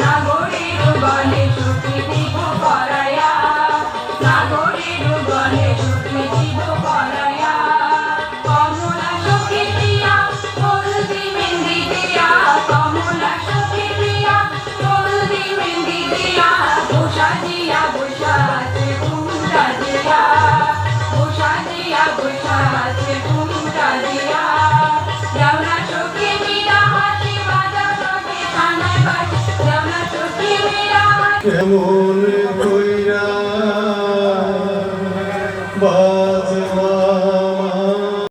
নাগরিক বলে মন কইরা বাজবা